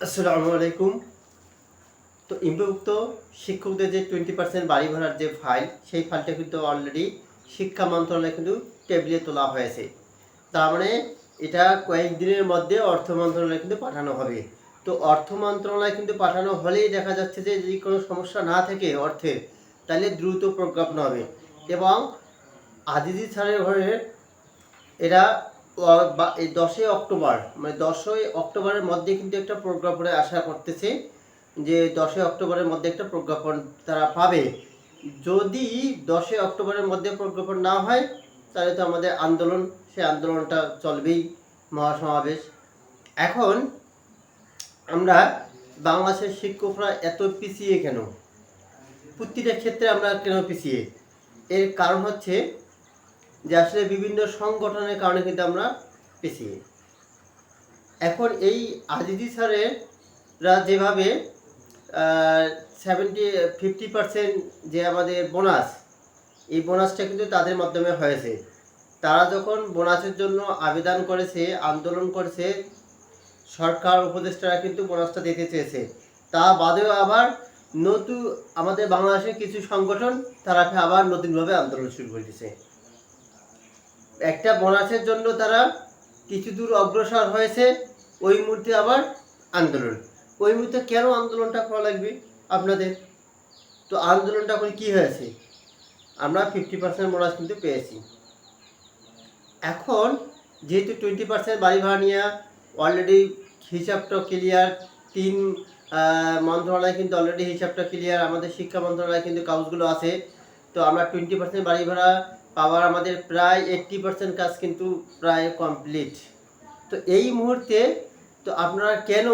আসসালামু আলাইকুম। তো ইম্পভুক্ত শিক্ষকদের যে টোয়েন্টি পার্সেন্ট বাড়ি ভাড়ার যে ফাইল সেই ফাইলটা কিন্তু অলরেডি শিক্ষা মন্ত্রণালয়ে কিন্তু টেবিলে তোলা হয়েছে। তার মানে এটা কয়েকদিনের মধ্যে অর্থ মন্ত্রণালয়ে কিন্তু পাঠানো হবে। তো অর্থ মন্ত্রণালয়ে কিন্তু পাঠানো হলেই দেখা যাচ্ছে যে যদি কোনো সমস্যা না থাকে অর্থের তাহলে দ্রুত প্রজ্ঞাপন হবে। এবং আজিজি স্যারের ঘরের এরা এই দশই অক্টোবর মানে দশই অক্টোবরের মধ্যে কিন্তু একটা প্রজ্ঞাপনে আশা করতেছে যে দশই অক্টোবরের মধ্যে একটা প্রজ্ঞাপন তারা পাবে। যদি দশই অক্টোবরের মধ্যে প্রজ্ঞাপন না হয়, তাহলে তো আমাদের আন্দোলন, সেই আন্দোলনটা চলবেই মহাসমাবেশ। এখন আমরা বাংলাদেশের শিক্ষকরা এত পিছিয়ে কেন? প্রতিটা ক্ষেত্রে আমরা কেন পিছিয়ে? এর কারণ হচ্ছে যে আসলে বিভিন্ন সংগঠনের কারণে কিন্তু আমরা পিছিয়ে এখন এই আজিজি স্যারেরা যেভাবে সেভেন্টি ফিফটি পার্সেন্ট যে আমাদের বোনাস এই বোনাসটা কিন্তু তাদের মাধ্যমে হয়েছে। তারা যখন বোনাসের জন্য আবেদন করেছে, আন্দোলন করেছে, সরকার উপদেষ্টারা কিন্তু বোনাসটা দিতে চেয়েছে। তা বাদেও আবার নতুন আমাদের বাংলাদেশের কিছু সংগঠন তারা আবার নতুনভাবে আন্দোলন শুরু করে দিয়েছে। একটা বোনাসের জন্য তারা কিছু দূর অগ্রসর হয়েছে, ওই মুহূর্তে আবার আন্দোলন। ওই মুহূর্তে কেন আন্দোলনটা করা লাগবে আপনাদের? তো আন্দোলনটা করে কি হয়েছে? আমরা ফিফটি পার্সেন্ট বোনাস কিন্তু পেয়েছি। এখন যেহেতু টোয়েন্টি পার্সেন্ট বাড়ি ভাড়া নিয়ে অলরেডি হিসাবটা ক্লিয়ার তিন মন্ত্রণালয় কিন্তু অলরেডি হিসাবটা ক্লিয়ার আমাদের শিক্ষা মন্ত্রণালয় কিন্তু কাগজগুলো আছে। তো আমরা টোয়েন্টি পার্সেন্ট বাড়ি ভাড়া পাওয়ার আমাদের প্রায় এইট্টি পার্সেন্ট কাজ কিন্তু প্রায় কমপ্লিট তো এই মুহূর্তে, তো আপনারা কেন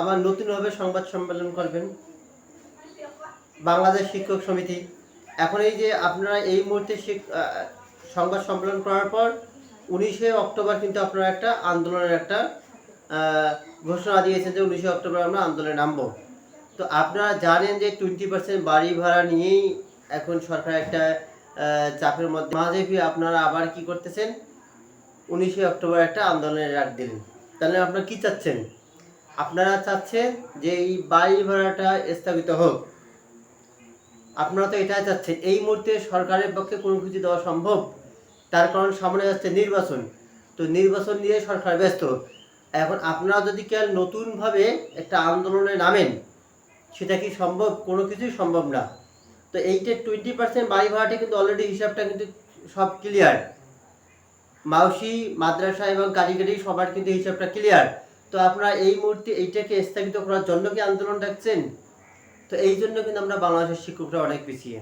আবার নতুনভাবে সংবাদ সম্মেলন করবেন? বাংলাদেশ শিক্ষক সমিতি। এখন এই যে আপনারা এই মুহূর্তে সংবাদ সম্মেলন করার পর উনিশে অক্টোবর কিন্তু আপনারা একটা আন্দোলনের একটা ঘোষণা দিয়েছেন যে উনিশে অক্টোবর আমরা আন্দোলনে নামবো। তো আপনারা জানেন যে টোয়েন্টি পার্সেন্ট বাড়ি ভাড়া নিয়েই এখন সরকার একটা চাপের মধ্যে। মাঝে ফিরে আপনারা আবার কি করতেছেন? উনিশে অক্টোবর একটা আন্দোলনের ডাক দিলেন। তাহলে আপনারা কি চাচ্ছেন? আপনারা চাচ্ছেন যে এই বাড়ি ভাড়াটা স্থাপিত হোক। আপনারা তো এটাই চাচ্ছেন, এই মুহূর্তে সরকারের পক্ষে কোনো কিছু দেওয়া সম্ভব? তার কারণ সামনে যাচ্ছে নির্বাচন। তো নির্বাচন নিয়ে সরকার ব্যস্ত। এখন আপনারা যদি কেউ নতুনভাবে একটা আন্দোলনে নামেন, সেটা কি সম্ভব? কোনো কিছুই সম্ভব না। তো এইটা টোয়েন্টি পার্সেন্ট বাড়ি ভাড়াটা কিন্তু অলরেডি হিসাবটা কিন্তু সব ক্লিয়ার মাউসি, মাদ্রাসা এবং কারিগরি সবার কিন্তু হিসাবটা ক্লিয়ার তো আপনারা এই মুহূর্তে এইটাকে স্থগিত করার জন্য কি আন্দোলন ডাকছেন? তো এই জন্য কিন্তু আমরা বাংলাদেশের শিক্ষকরা অনেক পিছিয়ে।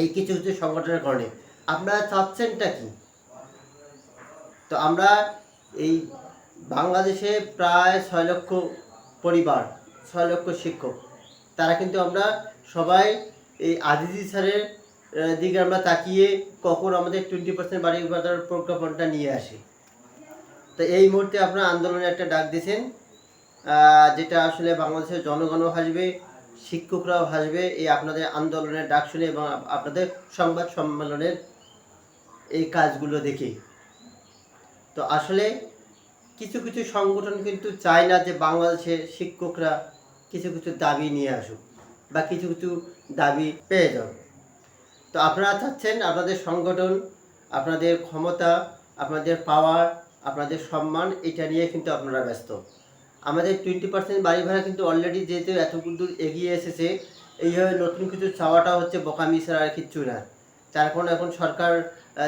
এই কিছু কিছু সংগঠনের কারণে। আপনারা চাচ্ছেনটা কি? তো আমরা এই বাংলাদেশে প্রায় ছয় লক্ষ পরিবার, ছয় লক্ষ শিক্ষক। তারা কিন্তু আমরা সবাই এই আজিজি স্যারের দিকে আমরা তাকিয়ে কখন আমাদের টোয়েন্টি পার্সেন্ট বাড়ি ভাড়ার প্রজ্ঞাপনটা নিয়ে আসি। তো এই মুহূর্তে আপনারা আন্দোলনে একটা ডাক দিয়েছেন যেটা আসলে বাংলাদেশের জনগণও হাসবে, শিক্ষকরাও হাসবে, এই আপনাদের আন্দোলনের ডাক শুনে এবং আপনাদের সংবাদ সম্মেলনের এই কাজগুলো দেখে। তো আসলে কিছু কিছু সংগঠন কিন্তু চায় না যে বাংলাদেশের শিক্ষকরা কিছু কিছু দাবি নিয়ে আসুক। বা কিছু কিছু দাবি পেয়ে যাও। তো আপনারা চাচ্ছেন আপনাদের সংগঠন, আপনাদের ক্ষমতা, আপনাদের পাওয়ার আপনাদের সম্মান, এটা নিয়ে কিন্তু আপনারা ব্যস্ত। আমাদের টোয়েন্টি পার্সেন্ট বাড়ি ভাড়া কিন্তু অলরেডি যেহেতু এতটুকু দূর এগিয়ে এসেছে, এইভাবে নতুন কিছু চাওয়াটা হচ্ছে বোকামি ছাড়া আর কিচ্ছু না। তার কারণ এখন সরকার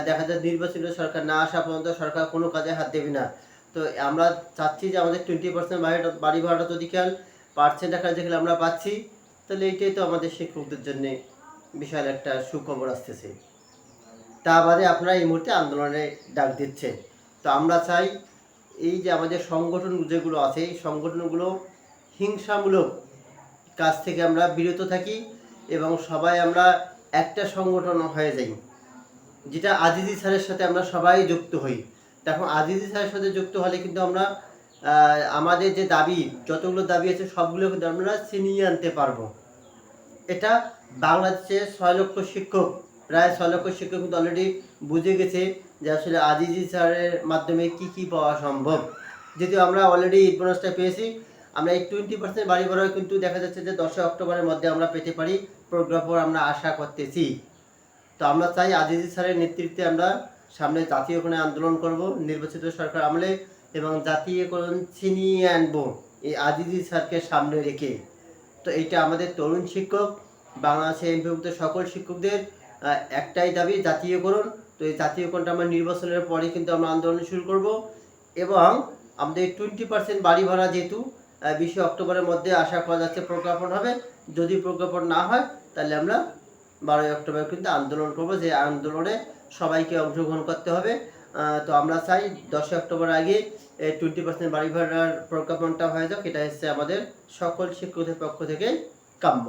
দেখা যায় নির্বাচিত সরকার না আসা পর্যন্ত সরকার কোনো কাজে হাত দেবে না। তো আমরা চাচ্ছি যে আমাদের টোয়েন্টি পার্সেন্ট বাড়িটা বাড়ি ভাড়াটা যদি খেয়াল পার্সেন্ট আকার যেগুলো আমরা পাচ্ছি। তাহলে এইটাই তো আমাদের শিক্ষকদের জন্যে বিশাল একটা সুখবর আসতেছে। তা বাদে আপনারা এই মুহূর্তে আন্দোলনে ডাক দিচ্ছেন। তো আমরা চাই এই যে আমাদের সংগঠন যেগুলো আছে, এই সংগঠনগুলো হিংসামূলক কাজ থেকে আমরা বিরত থাকি এবং সবাই আমরা একটা সংগঠন হয়ে যাই, যেটা আজিজি স্যারের সাথে আমরা সবাই যুক্ত হই। তখন আজিজি স্যারের সাথে যুক্ত হলে কিন্তু আমরা আমাদের যে দাবি, যতগুলো দাবি আছে সবগুলো কিন্তু আমরা ছিনিয়ে আনতে পারব। এটা বাংলাদেশে ছয় লক্ষ শিক্ষক, প্রায় ছয় লক্ষ শিক্ষক কিন্তু অলরেডি বুঝে গেছে যে আসলে আজিজি স্যারের মাধ্যমে কি কি পাওয়া সম্ভব। যেহেতু আমরা অলরেডি ঈদ বোনাসটা পেয়েছি, আমরা এই টোয়েন্টি পার্সেন্ট বাড়ি ভাড়া কিন্তু দেখা যাচ্ছে যে দশই অক্টোবরের মধ্যে আমরা পেতে পারি প্রজ্ঞাপন আমরা আশা করতেছি। তো আমরা চাই আজিজি স্যারের নেতৃত্বে আমরা সামনে জাতীয়করণে আন্দোলন করব, নির্বাচিত সরকার আমলে এবং জাতীয়করণ ছিনিয়ে আনব। এই আজিজি স্যারকে সামনে রেখে। তো এইটা আমাদের তরুণ শিক্ষক, বাংলাদেশে এমপিভুক্ত সকল শিক্ষকদের একটাই দাবি, জাতীয়করণ। তো এই জাতীয়করণটা আমরা নির্বাচনের পরে কিন্তু আমরা আন্দোলন শুরু করব। এবং আমাদের টোয়েন্টি পার্সেন্ট বাড়ি ভাড়া যেহেতু বিশে অক্টোবরের মধ্যে আশা করা যাচ্ছে প্রজ্ঞাপন হবে। যদি প্রজ্ঞাপন না হয়, তাহলে আমরা বারোই অক্টোবর কিন্তু আন্দোলন করব। যে আন্দোলনে সবাইকে অংশগ্রহণ করতে হবে। তো আমরা চাই দশই অক্টোবর আগে টোয়েন্টি পার্সেন্ট বাড়ি ভাড়ার প্রজ্ঞাপনটা হয়ে যাক। এটা হচ্ছে আমাদের সকল শিক্ষকদের পক্ষ থেকে কাম্য।